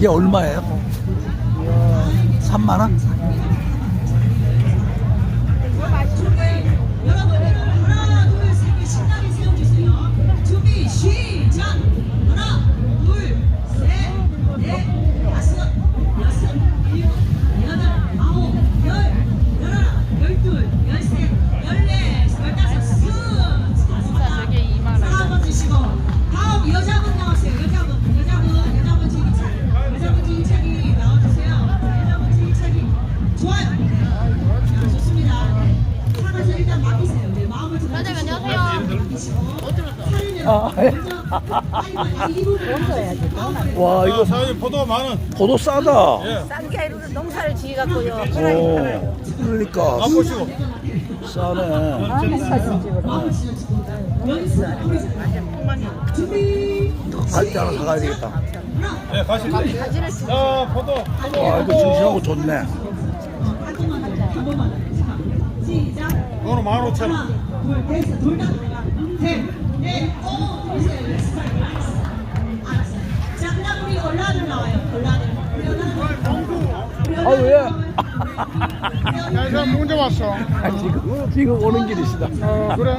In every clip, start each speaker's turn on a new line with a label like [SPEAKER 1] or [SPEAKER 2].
[SPEAKER 1] 이게 얼마예요? 3만 원?
[SPEAKER 2] 아,
[SPEAKER 1] 예. 와 이거
[SPEAKER 3] 사장님 포도 만 원.
[SPEAKER 1] 포도 싸다.
[SPEAKER 3] 예.
[SPEAKER 4] 싼게 아니라 농사를 지어갖고요.
[SPEAKER 1] 오, 그러니까
[SPEAKER 3] 맛보시고.
[SPEAKER 1] 싸네.
[SPEAKER 2] 준비
[SPEAKER 1] 갈대 하나 사가야 되겠다.
[SPEAKER 3] 예, 가실 때. 자, 포도.
[SPEAKER 1] 와 이거 싱싱하고 좋네.
[SPEAKER 3] 이거는 만 오천
[SPEAKER 2] 하나
[SPEAKER 3] 원.
[SPEAKER 2] 오, 우리 나와요 얼라들 우리 얼라들
[SPEAKER 1] 아 왜?
[SPEAKER 3] 야, 이거 문제 왔어.
[SPEAKER 1] 아, 지금 지금 오는 길이시다.
[SPEAKER 3] 어, 그래.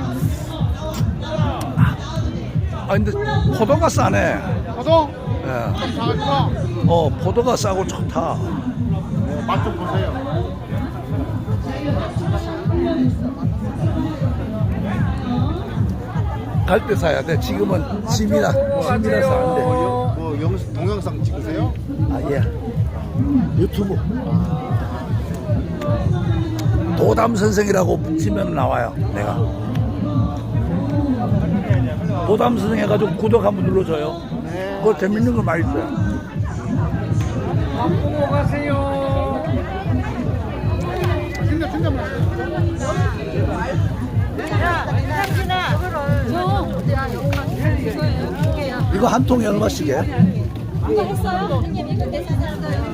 [SPEAKER 1] 아 근데 포도가 싸네.
[SPEAKER 3] 포도?
[SPEAKER 1] 예.
[SPEAKER 3] 좀 사가지고.
[SPEAKER 1] 어 포도가 싸고 좋다.
[SPEAKER 3] 맛 좀 보세요.
[SPEAKER 1] 갈대 사야 돼. 지금은 짐이라 짐이라서 안 돼.
[SPEAKER 3] 뭐 영, 동영상 찍으세요?
[SPEAKER 1] 아 예. 유튜브. 도담 선생이라고 치면 나와요. 내가. 도담 선생 해가지고 구독 한번 눌러줘요. 그거 재밌는 거 많이 있어요. 이거 한 통에
[SPEAKER 4] 계산했어요?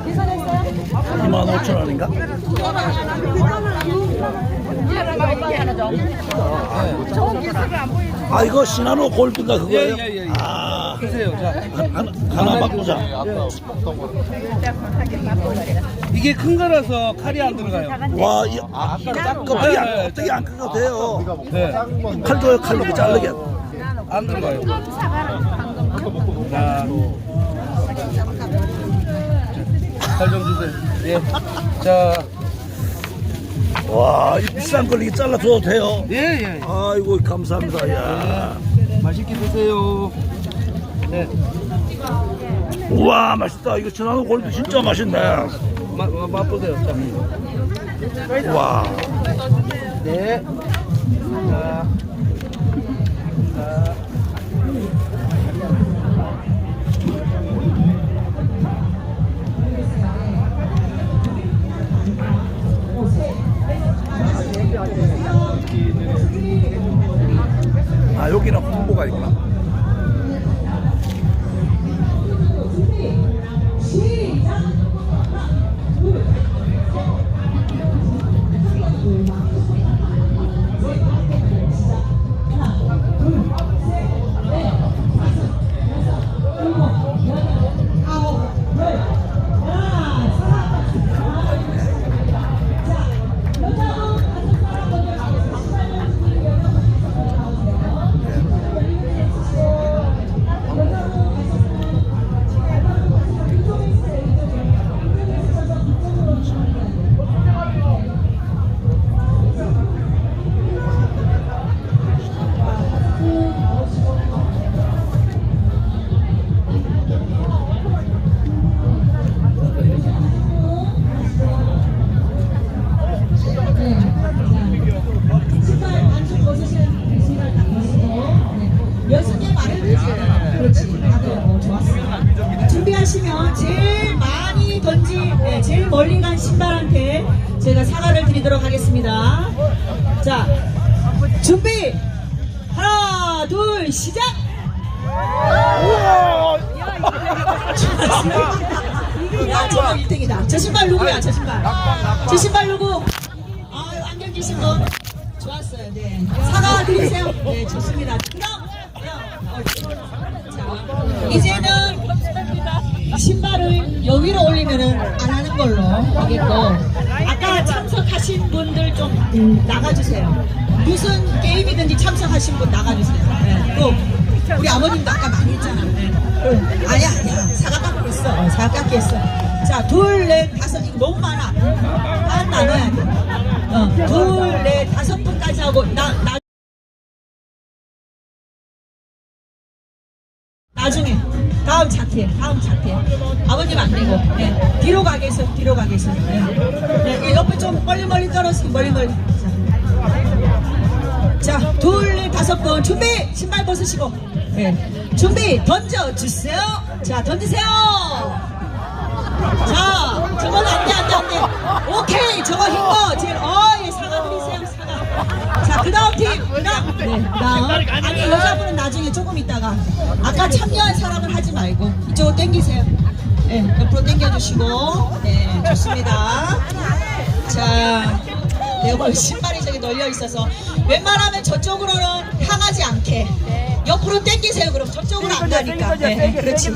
[SPEAKER 4] 계산했어요?
[SPEAKER 1] 2만 5천 원인가? 아 이거 시나노 골드인가 그거예요? 아
[SPEAKER 5] 드세요. 자,
[SPEAKER 1] 하나, 하나 바꾸자.
[SPEAKER 5] 이게 큰 거라서 칼이 안 들어가요.
[SPEAKER 1] 와, 이,
[SPEAKER 5] 거
[SPEAKER 1] 껍데기 안,
[SPEAKER 5] 네,
[SPEAKER 1] 껍데기 안 깎아도 돼요.
[SPEAKER 5] 네,
[SPEAKER 1] 칼 줘요, 칼로 그 자르게.
[SPEAKER 5] 안 들어가요. 자, 칼좀 주세요. 예. 자,
[SPEAKER 1] 와, 이 비싼 걸 이렇게 잘라줘도 돼요.
[SPEAKER 5] 예, 예.
[SPEAKER 1] 아이고, 감사합니다. 야.
[SPEAKER 5] 맛있게 드세요. 네,
[SPEAKER 1] 우와, 맛있다. 이거 시나노 골드 진짜 맛있네.
[SPEAKER 5] 맛, 맛, 맛보세요. 자,
[SPEAKER 1] 와.
[SPEAKER 5] 네. 자, 자.
[SPEAKER 2] 멀리 간 신발한테 제가 사과를 드리도록 하겠습니다. 자, 준비! 하나, 둘, 시작!
[SPEAKER 5] 야, 저거 1등이다. 저 신발 누구야, 저 신발? 저 신발 누구? 아, 안경 끼신 분. 좋았어요, 네. 사과 드리세요. 네, 좋습니다. 그럼! 자, 이제는 신발을 여기로 올리면은 안 걸로 하겠고 아까 참석하신 분들 좀 음, 나가주세요. 무슨 게임이든지 참석하신 분 나가주세요. 네. 또 우리 아버님도 아까 많이 했잖아. 네. 응. 아니야, 아니야. 사과 깎기 했어. 어, 사과 깎기 했어. 자, 둘, 넷, 다섯, 이거 너무 많아. 하나는 어, 둘, 넷, 다섯 분까지 하고 나, 나 나중에 다음 차트에 다음 차트에 아버님 안 되고 네. 뒤로 가겠어 뒤로 가겠어 네. 네. 이 옆에 좀 멀리 멀리 떨어지고 멀리 멀리 자둘 다섯 번 준비 신발 벗으시고 네. 준비 던져 주세요 자 던지세요 자 저건 안돼 안돼 안돼 오케이 저거 네 그다음 아니 여자분은 나중에 조금 있다가 아까 참여한 사람은 하지 말고 이쪽으로 당기세요. 네 옆으로 당겨주시고. 네 좋습니다. 자 네, 오늘 신발이 저기 널려 있어서 웬만하면 저쪽으로는 향하지 않게 옆으로 당기세요. 그럼 저쪽으로 안 가니까. 네, 네, 그렇지.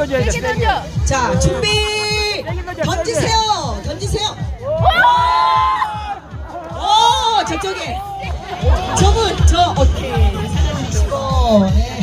[SPEAKER 5] 자 준비! 던지세요. 던지세요. 오 저쪽에 저분 저 오케이 사진 치고 네.